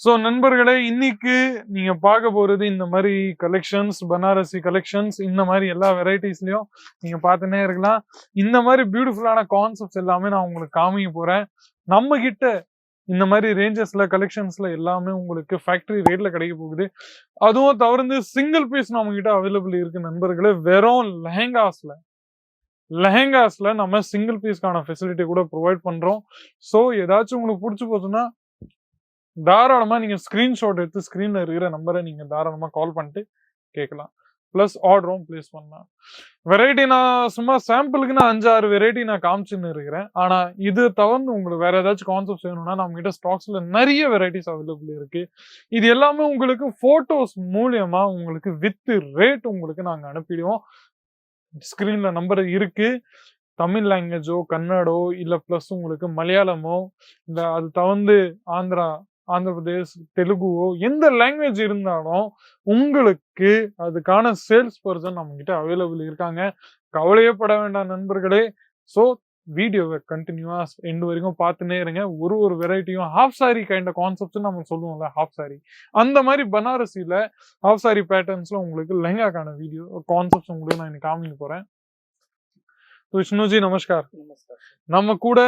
So நண்பர்களே இன்னைக்கு நீங்க பார்க்க போறது இந்த மாதிரி கலெக்ஷன்ஸ் பனாரசி கலெக்ஷன்ஸ் இந்த மாதிரி எல்லா வெரைட்டிஸ்லயும் நீங்க பார்த்துனே இருக்கலாம். இந்த மாதிரி பியூட்டிஃபுல்லான கான்செப்ட்ஸ் எல்லாமே நான் உங்களுக்கு காமிக்க போறேன். நம்ம கிட்ட இந்த மாதிரி ரேஞ்சஸ்ல கலெக்ஷன்ஸ்ல எல்லாமே உங்களுக்கு ஃபேக்டரி ரேட்ல கிடைக்க போகுது. அதுவும் தவிர்த்து சிங்கிள் பீஸ் நம்ம கிட்ட அவைலபிள் இருக்கு நண்பர்களே வெறும் லெஹங்காஸ்ல லெஹங்காஸ்ல நம்ம சிங்கிள் பீஸ்க்கான ஃபெசிலிட்டி கூட ப்ரொவைட் பண்றோம். ஸோ ஏதாச்சும் உங்களுக்கு பிடிச்சி போச்சுன்னா தாராளமாக நீங்கள் ஸ்க்ரீன்ஷாட் எடுத்து ஸ்க்ரீனில் இருக்கிற நம்பரை நீங்கள் தாராளமாக கால் பண்ணிட்டு கேட்கலாம் ப்ளஸ் ஆர்டரும் ப்ளேஸ் பண்ணலாம். வெரைட்டி நான் சும்மா சாம்பிளுக்கு நான் அஞ்சாறு வெரைட்டி நான் காமிச்சுன்னு இருக்கிறேன். ஆனால் இது தவிர்த்து உங்களுக்கு வேற ஏதாச்சும் கான்செப்ட் வேணும்னா நம்ம கிட்ட நிறைய வெரைட்டிஸ் அவைலபிள் இருக்கு. இது எல்லாமே உங்களுக்கு ஃபோட்டோஸ் மூலியமாக உங்களுக்கு வித்து ரேட் உங்களுக்கு நாங்கள் அனுப்பிடுவோம். ஸ்க்ரீனில் நம்பர் இருக்கு. தமிழ் லாங்குவேஜோ கன்னடோ இல்லை ப்ளஸ் உங்களுக்கு மலையாளமோ இந்த அது தவிர்த்து ஆந்திரா ஆந்திர பிரதேஷ் தெலுங்குவோ எந்த லாங்குவேஜ் இருந்தாலும் உங்களுக்கு அதுக்கான சேல்ஸ் பர்சன் நம்மக்கிட்ட அவைலபிள் இருக்காங்க. கவலையே பட வேண்டாம் நண்பர்களே. ஸோ வீடியோவை கண்டினியூவா எண்டு வரைக்கும் பார்த்துனே இருங்க. ஒரு ஒரு வெரைட்டியும் ஹாஃப் சாரி கைண்ட கான்செப்ட்ஸ் நம்ம சொல்லுவோம்ல ஹாஃப் சாரி அந்த மாதிரி பனாரசியில ஹாஃப் சாரி பேட்டர்ன்ஸில் உங்களுக்கு லெஹங்காக்கான வீடியோ கான்செப்ட்ஸ் உங்களுக்கு நான் இன்னைக்கு காமிக்க போறேன். விஷ்ணுஜி நமஸ்கார். நம்ம கூட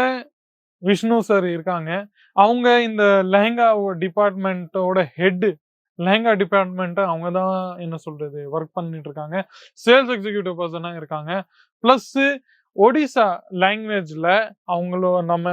விஷ்ணு சார் இருக்காங்க. அவங்க இந்த லெஹங்கா டிபார்ட்மெண்ட்டோட ஹெட்டு லெஹங்கா டிபார்ட்மெண்ட்டை அவங்க தான் என்ன சொல்றது ஒர்க் பண்ணிட்டு இருக்காங்க. சேல்ஸ் எக்ஸிக்யூட்டிவ் பர்சனாக இருக்காங்க. ப்ளஸ் ஒடிசா லாங்குவேஜில் அவங்களோ நம்ம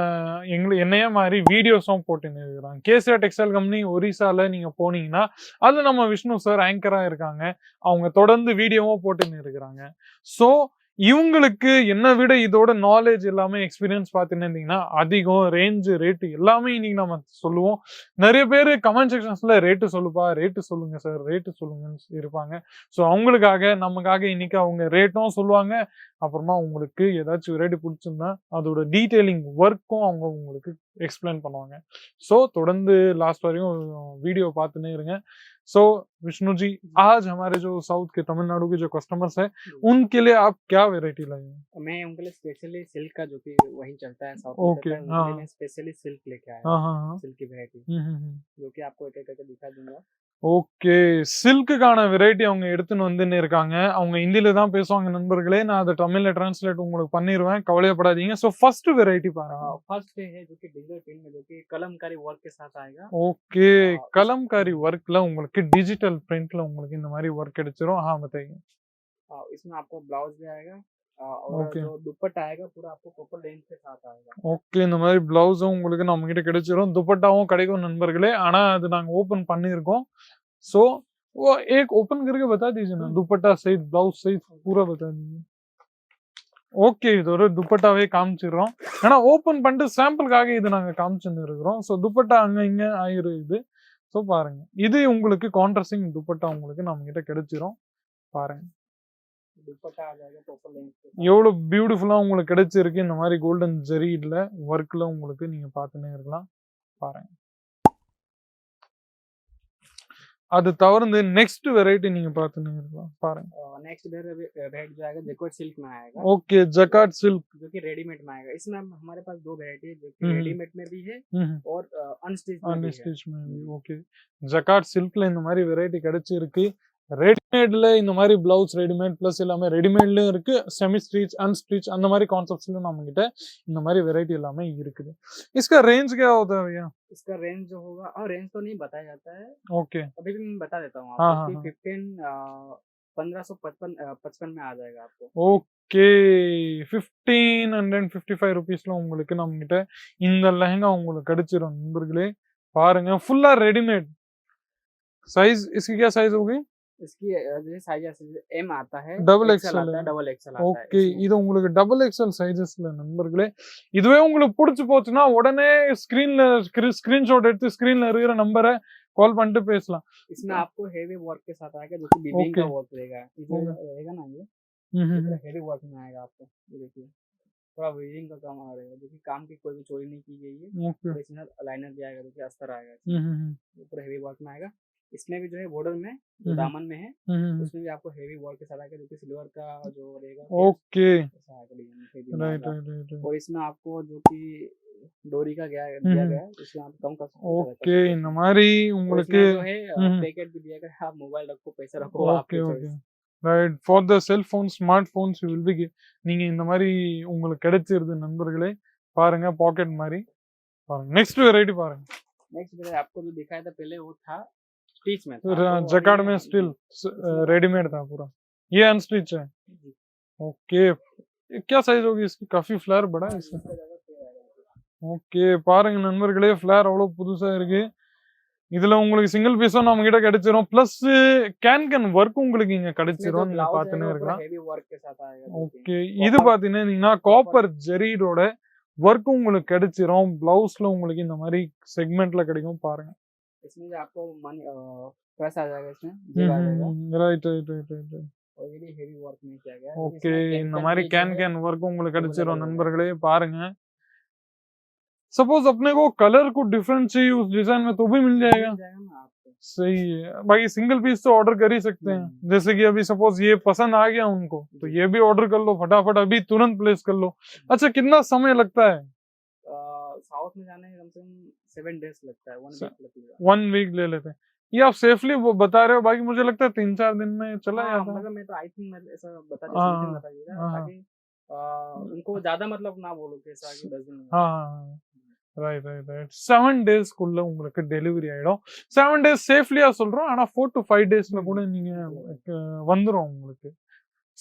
எங்களுக்கு என்னைய மாதிரி வீடியோஸும் போட்டுன்னு இருக்கிறாங்க கேசிஆர் டெக்ஸ்டைல் கம்பெனி ஒரிசாவில் நீங்கள் போனீங்கன்னா அது நம்ம விஷ்ணு சார் ஆங்கராக இருக்காங்க. அவங்க தொடர்ந்து வீடியோவும் போட்டுன்னு இருக்கிறாங்க ஸோ இவங்களுக்கு என்ன விட இதோட நாலேஜ் எல்லாமே எக்ஸ்பீரியன்ஸ் பார்த்துன்னு இருந்தீங்கன்னா அதிகம் ரேஞ்சு ரேட்டு எல்லாமே இன்னைக்கு நம்ம சொல்லுவோம். நிறைய பேர் கமெண்ட் செக்ஷன்ஸ்ல ரேட்டு சொல்லுப்பா ரேட்டு சொல்லுங்க சார் ரேட்டு சொல்லுங்கன்னு இருப்பாங்க. ஸோ அவங்களுக்காக நமக்காக இன்னைக்கு அவங்க ரேட்டும் சொல்லுவாங்க. அப்புறமா உங்களுக்கு ஏதாச்சும் ரேட்டு பிடிச்சிருந்தா அதோட டீட்டெயிலிங் ஒர்க்கும் அவங்க உங்களுக்கு எக்ஸ்பிளைன் பண்ணுவாங்க ஸோ தொடர்ந்து லாஸ்ட் வரையும் வீடியோ பார்த்துன்னே இருங்க सो विष्णु जी आज हमारे जो साउथ के तमिलनाडु के जो कस्टमर्स हैं उनके लिए आप क्या वेराइटी लाए हैं मैं उनके लिए स्पेशली सिल्क का जो कि वही चलता है साउथ Okay, में हाँ। मैं स्पेशली सिल्क लेके आया हाँ हाँ हाँ सिल्क की वैरायटी हम्म, हम्म, हम्म। जो कि आपको एक एक करके दिखा दूंगा ஓகே சில்க்குக்கான வெரைட்டி அவங்க எடுத்துன்னு வந்துன்னு இருக்காங்க அவங்க ஹிந்தில தான் பேசுவாங்க நண்பர்களே நான் அதை தமிழ்ல டிரான்ஸ்லேட் உங்களுக்கு பண்ணிடுவேன் கவலையப்படாதீங்க ஸோ ஃபர்ஸ்ட் வெரைட்டி பாருங்க फर्स्ट है जो कि डिजिटल प्रिंट में जो कि कलमकारी वर्क के साथ आएगा ஓகே ஆ, கலம்காரி ஒர்க்ல உங்களுக்கு டிஜிட்டல் பிரிண்ட்ல உங்களுக்கு இந்த மாதிரி ஒர்க் கிடைச்சிரும் हाँ बताइए आ, इसमें आपको ब्लाउज भी आएगा आ, और Okay. जो दुपट्टा आएगा पूरा आपको प्रॉपर लेंथ के साथ आएगा ஓகே இந்த மாதிரி பிளவுஸும் உங்களுக்கு நம்ம கிட்ட கிடைச்சிரும் துப்பட்டாவும் கிடைக்கும் நண்பர்களே ஆனா அது நாங்க ஓபன் பண்ணியிருக்கோம் ஸோ वो एक ओपन करके बता दीजिए ना दुपट्टा सहित ब्लाउज सहित पूरा बता दीजिए ஓகே இது ஒரு துப்பட்டாவே காமிச்சிடுறோம் ஆனா ஓபன் பண்ணிட்டு சாம்பிளுக்காக இது நாங்க காமிச்சுன்னு இருக்கிறோம் ஸோ துப்பட்டா அங்க இங்க ஆயிரு இது ஸோ பாருங்க இது உங்களுக்கு கான்ட்ரஸ்டிங் துப்பட்டா உங்களுக்கு நம்ம கிட்ட கிடைச்சிரும் பாருங்க दुपट्टा आ जाएगा प्रॉपर लेंथ के साथ எவ்வளவு பியூட்டிஃபுல்லா உங்களுக்கு கிடைச்சிருக்கு இந்த மாதிரி கோல்டன் ஜெரீட்ல ஒர்க்ல உங்களுக்கு நீங்க பார்த்துன்னே இருக்கலாம் பாருங்க அது தவிர்த்து நெக்ஸ்ட் வெரைட்டி நீங்க பார்த்துன்னே இருக்கலாம் பாருங்க नेक्स्ट रेड जो आएगा जैकवर्ड सिल्क में आएगा ஓகே ஜக்காட் சில்க் जो कि रेडीमेड में आएगा इसमें हम- हमारे पास दो वेरायटी है जो कि हम्म। रेडीमेड में भी है और अनस्टिच में भी है அன்ஸ்டிச் ஓகே ஜக்காட் சில்க்ல இந்த மாதிரி வெரைட்டி கிடைச்சிருக்கு ரெடிமேட்ல இந்த மாதிரி பிளவுஸ் ரெடிமேட் பிளஸ் எல்லாமே ரெடிமேட்லயும் இருக்கு செமி ஸ்டிச் அன்ஸ்டிச் அந்த மாதிரி கான்செப்ட்ஸ்லயும் நம்ம கிட்ட இந்த மாதிரி வெரைட்டி எல்லாமே இருக்குது इसका रेंज क्या होता है भैया इसका रेंज जो होगा और रेंज तो नहीं बताया जाता है ओके अभी भी मैं बता देता हूँ हाँ, आपको हाँ, कि हाँ। फिफ्टीन पंद्रह सौ पचपन पचपन में आ जाएगा आपको okay fifteen hundred fifty five ருபீஸ்ல உங்களுக்கு நம்ம கிட்ட இந்த லெஹங்கா உங்களுக்கு கிடைச்சிரும் நண்பர்களே பாருங்க ஃபுல்லா ரெடிமேட் साइज इसकी क्या साइज होगी इसकी अ, जैसे साइज एम आता है Double XL XL आता है है। डबल एक्सएल आता है ஓகே इसमें। இது உங்களுக்கு டபுள் எக்ஸ்எல் சைஸஸ்ல நண்பர்களே இதுவே உங்களுக்கு பிடிச்சி போச்சுன்னா உடனே ஸ்கிரீன்ல ஸ்கிரீன்ஷாட் எடுத்து ஸ்கிரீன்ல இருக்கிற நம்பரை கால் பண்ணிட்டு பேசலாம் इसमें आपको हेवी वर्क के साथ आएगा जो कि बीबिंग का Okay. वर्क रहेगा इधर हम्म। रहेगा ना ये ம்ஹும். हेवी वर्क में आएगा आपको ये देखिए थोड़ा वीविंग का काम आ रहेगा जो कि काम की कोई भी चोरी नहीं की गई है ஓகே और इसमें लाइनर भी आएगा जो कि अस्तर आएगा ம்ஹும். ये पूरा हेवी वर्क में आएगा इसमें भी जो है बॉर्डर में जो हम्म, हम्म। दामन में है हम्म, उसमें भी आपको हेवी वर्क के साथ आएगा जो कि सिल्वर का जो रहेगा ओके। और इसमें आपको जो कि डोरी का गया दिया गया इसमें आप कम कर सकते ओके हमारी उम्र के जो है पैकेट भी दिया गया आप मोबाइल रखो पैसा रखो okay okay. Right for the cell phone smart phones will be இந்த மாதிரி உங்களுக்கு கிடைச்சிருது நண்பர்களே பாருங்க பாக்கெட் மாதிரி. பாருங்க நெக்ஸ்ட் வெரைட்டி பாருங்க. आपको जो दिखाया था पहले वो था स्टिच में था, फिर तो अभी जकार्ड में ये- स्टिल इसमें रेडीमेड था पूरा ये अनस्टिच है जी। ओके ये क्या साइज होगी इसकी काफी फ्लेयर बड़ा है हाँ, इसका इसका ज़्यादा fair आएगा। ஓகே பாருங்க நண்பர்களே ஃபிளேர் அவ்வளவு புதுசா இருக்கு இதுல உங்களுக்கு சிங்கிள் பீஸும் நம்ம கிட்ட கிடைச்சிரும் பிளஸ் கேன் கேன் ஒர்க் உங்களுக்கு இங்க इसमें जो கிடைச்சிரும் நீங்க ब्लाउज பாத்துனே है वो இருக்கலாம் हेवी वर्क के साथ आएगा दो तीन। ஓகே இது Copper- பாத்தீங்கன்னா காப்பர் ஜெரீடோட ஒர்க் உங்களுக்கு கிடைச்சிரும் பிளவுஸ்ல உங்களுக்கு இந்த மாதிரி செக்மெண்ட்ல கிடைக்கும் பாருங்க इसमें आपको मन प्लस आ जाएगा इसमें right right right right already heavy work make ஆக ஓகே இந்த மாதிரி கேன் கேன் வர்க் உங்களுக்கு கிடைச்சிரும் நண்பர்களே பாருங்க सपोज़ अपने को कलर को डिफरेंट चाहिए उस डिज़ाइन में तो भी मिल जाएगा। सही है। बाकी सिंगल पीस तो ऑर्डर कर ही सकते हैं। जैसे कि अभी सपोज़ ये पसंद आ गया उनको तो ये भी ऑर्डर कर लो फटाफट अभी तुरंत प्लेस कर लो। अच्छा कितना समय लगता है? साउथ में जाने में कम से कम सेवन डेज लगता है वन से- वीक लगेगा वन वीक ले लेते हैं ये आप सेफली वो बता रहे हो बाकी मुझे लगता है तीन चार दिन में चला हाँ, जाता है मतलब मैं तो आई थिंक मैं ऐसा बता हाँ, समथिंग बताइएगा हाँ, हाँ। ताकि आ, उनको ज्यादा मतलब ना बोलो कि ऐसा कि दस दिन में हाँ ரைட் ரைட் ரைட் செவன் டேஸ்க்குள்ள உங்களுக்கு டெலிவரி ஆயிடும் செவன் டேஸ் சேஃப்லியா சொல்றோம் ஆனா ஃபோர் டு ஃபைவ் டேஸ்ல கூட நீங்க அஹ், வந்துரும் உங்களுக்கு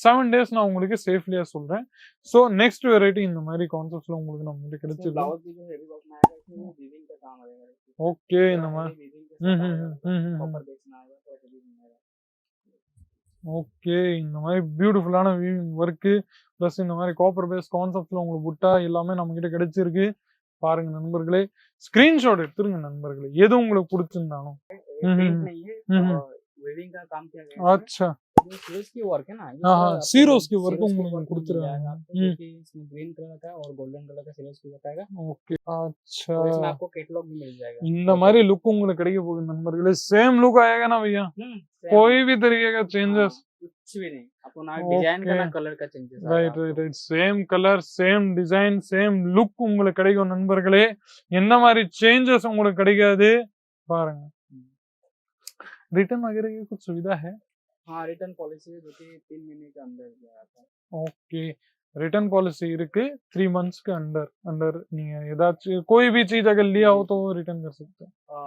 செவன் டேஸ் நான் உங்களுக்கு சேஃப்லியா சொல்றேன். ஸோ நெக்ஸ்ட் வெரைட்டி இந்த மாதிரி கான்செப்ட்ஸ்ல உங்களுக்கு நம்மளுக்கு கிடைச்சிடும் ஓகே இந்த மாதிரி. ஓகே இந்த மாதிரி பியூட்டிஃபுல்லான வீவிங் ஒர்க்கு ப்ளஸ் இந்த மாதிரி காப்பர் பேஸ் கான்செப்ட்ல உங்களுக்கு புட்டா எல்லாமே நம்ம கிட்ட கிடைச்சிருக்கு. பாருங்க நண்பர்களே ஸ்கிரீன்ஷாட் எடுத்துருங்க நண்பர்களே. எது உங்களுக்கு பிடிச்சிருந்தாலும். ये हम्म, print हम्म, नहीं है हम्म, वेविंग का काम किया गया है इसमें। अच्छा ये सीरोज की वर्क है ना ये हाँ, सारा हाँ, आपको सीरोज की work सीरोज उनको work में कुर्ते मिल रहे जाएगा हैं। आपको, हम्म। जो कि इसमें ग्रीन कलर का और गोल्डन कलर का सीरोज की वर्क आएगा ஓகே अच्छा और इसमें आपको कैटलॉग भी मिल जाएगा இந்த மாதிரி லுக் உங்களுக்கு கிடைக்க போகுது நண்பர்களே சேம் லுக் आएगा ना भैया हम्म, same। कोई भी तरीके का चेंजेस हाँ, कुछ भी नहीं आपको ना डिजाइन का ना Okay. कलर का changes right right right same colour same design same look உங்களுக்கு கிடைக்கும் நண்பர்களே எந்த மாதிரி சேஞ்சஸ் உங்களுக்கு கிடைக்காது பாருங்க रिटर्न वगैरह की कुछ सुविधा है हाँ ரிட்டர்ன் பாலிசி जो कि तीन महीने के अंदर जो आता है ஓகே रिटर्न पॉलिसी இருக்கு த்ரீ मंथ्स के अंदर अंदर நீங்க ஏதாச்சும் कोई भी चीज़ अगर लिया हो तो रिटर्न कर सकते हो आ,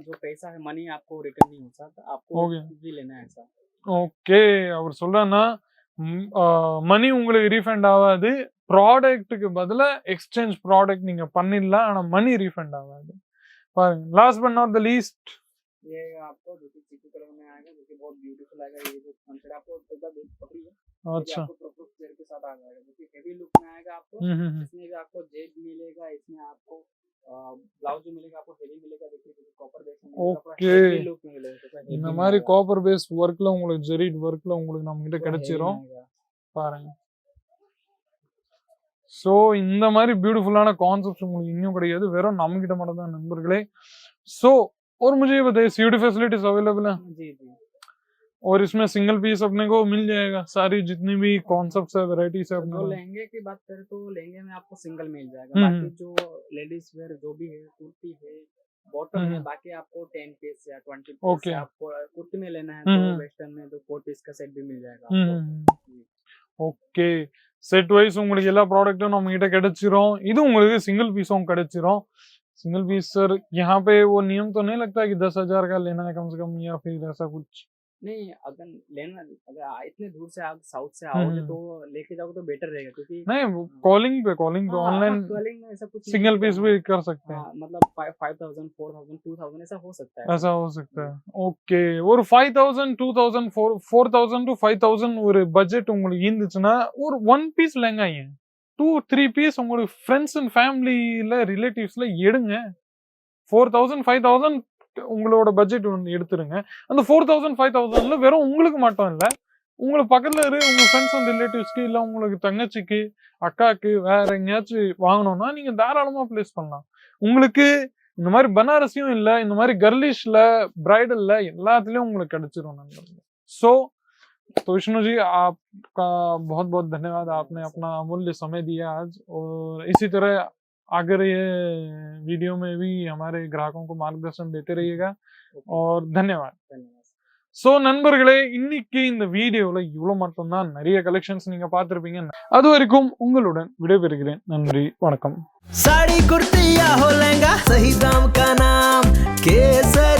जो पैसा है मनी आपको रिटर्न नहीं होता तो आपको Okay. भी लेना है ऐसा ஓகே அவர் சொல்றாருன்னா மணி உங்களுக்கு ரீஃபண்ட் ஆகாது ப்ராடக்ட்டுக்கு பதிலா எக்ஸ்சேஞ்ச் ப்ராடக்ட் நீங்க பண்ணிடலாம் ஆனா மணி ரீஃபண்ட் ஆகாது பாருங்க last but not the least ये आपको जो कि चिकू कलर में आएगा जो कि बहुत ब्यूटीफुल आएगा ये जो कॉन्सेप्ट आपको एक बार देख पकड़िए ये अच्छा आपको प्रोपोज चेयर के साथ आ जाएगा जो कि हेवी लुक में आएगा आपको हम्म हम्म हम्म। इसमें भी आपको जेब मिलेगा इसमें आपको ब्लाउज जो मिलेगा आपको हेवी मिलेगा देखिए कॉपर बेस में मिलेगा पूरा Okay. heavy look में मिलेगा पूरा heavy இந்த में மாதிரி आएगा, காப்பர் பேஸ் ஒர்க்ல உங்களுக்கு ஜெரிட் ஒர்க்ல உங்களுக்கு நம்ம கிட்ட पूरा heavy में கிடைச்சிரும் आएगा। பாருங்க ஸோ இந்த மாதிரி பியூட்டிஃபுல்லான கான்செப்ட் உங்களுக்கு இன்னும் கிடையாது வெறும் நம்ம கிட்ட மட்டும் தான் நண்பர்களே ஸோ और मुझे ये बताइए सीयूडी फैसिलिटीज अवेलेबल है जी जी और इसमें सिंगल पीस अपने को मिल जाएगा सारी जितनी भी कॉन्सेप्ट है वेराइटीज है अपने जो को लहंगे की बात करें तो लहंगे में आपको सिंगल मिल जाएगा हम्म, बाकी हम्म। जो लेडीज वेयर जो भी है कुर्ती है बॉटम है हम्म। बाकी आपको टेन पीस या ट्वेंटी Okay. पीस आपको कुर्ती में लेना है हम्म, तो हम्म। वेस्टर्न में तो फोर पीस का सेट भी मिल जाएगा हम्म, आपको। हम्म, ஓகே செட் வைஸ் உங்களுக்கு எல்லா ப்ராடக்ட்டும் நம்ம கிட்ட கிடைச்சிரும் இது உங்களுக்கு सिंगल पीसों கிடைச்சிரும் सिंगल पीस सर यहाँ पे वो नियम तो नहीं लगता कि दस हजार का लेना है कम से कम या फिर ऐसा कुछ नहीं अगर लेना अगर आ- इतने दूर से आप साउथ से हम्म, आओगे हम्म। तो लेके जाओगे तो बेटर रहेगा क्योंकि नहीं कॉलिंग पे कॉलिंग पे हाँ, ऑनलाइन हाँ, calling में ऐसा कुछ नहीं सिंगल होता पीस है। भी कर सकते हैं हाँ, मतलब five thousand four thousand two thousand ऐसा हो सकता है ऐसा हो सकता है ஓகே ஒரு five thousand two thousand four four thousand to five thousand ஒரு பட்ஜெட் உங்களுக்கு இருந்துச்சுன்னா ஒரு ஒன் பீஸ் லெங்க ஏன் டூ த்ரீ பீஸ் உங்களுக்கு ஃப்ரெண்ட்ஸ் அண்ட் ஃபேமிலியில ரிலேட்டிவ்ஸ்ல எடுங்க. ஃபோர் தௌசண்ட் ஃபைவ் தௌசண்ட் உங்களோட பட்ஜெட் ஒன்று எடுத்துருங்க. அந்த ஃபோர் தௌசண்ட் ஃபைவ் தௌசண்ட்ல வெறும் உங்களுக்கு மட்டும் இல்லை உங்களுக்கு பக்கத்தில் இருக்க உங்கள் ஃப்ரெண்ட்ஸ் அண்ட் ரிலேட்டிவ்ஸ்க்கு இல்லை உங்களுக்கு தங்கச்சிக்கு அக்காக்கு வேற எங்கேயாச்சும் வாங்கணும்னா நீங்க தாராளமாக ப்ளேஸ் பண்ணலாம். உங்களுக்கு இந்த மாதிரி பனாரசியும் இல்லை இந்த மாதிரி கர்லிஷில் பிரைடலில் எல்லாத்துலேயும் உங்களுக்கு கிடச்சிரும் நண்பர்கள். ஸோ तो विष्णु जी आपका बहुत बहुत धन्यवाद आपने अपना अमूल्य समय दिया आज और इसी तरह आगे ये वीडियो में भी हमारे ग्राहकों को मार्गदर्शन देते रहिएगा और धन्यवाद धन्यवाद ஸோ நண்பர்களே இன்னைக்கு இந்த வீடியோவில் இவ்வளோ மட்டும்தான் நிறைய கலெக்ஷன்ஸ் நீங்க பார்த்துருப்பீங்க அது வரைக்கும் உங்களுடன் விடைபெறுகிறேன் நன்றி வணக்கம் साड़ी कुर्ती या हो लहंगा सही दाम का नाम केसर